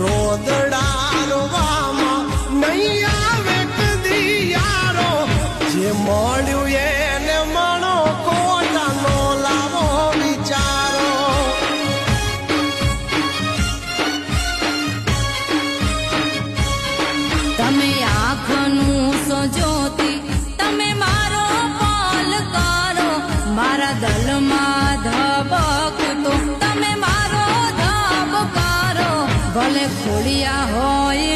રોદડારવામાં નહીં આવે કદી જે મળ્યું એને મણો કોટાનો લાવો વિચારો. તમે આંખનું સજોતી, તમે મારો પાલ મારા દલમાં বলে খুলিয়া হয়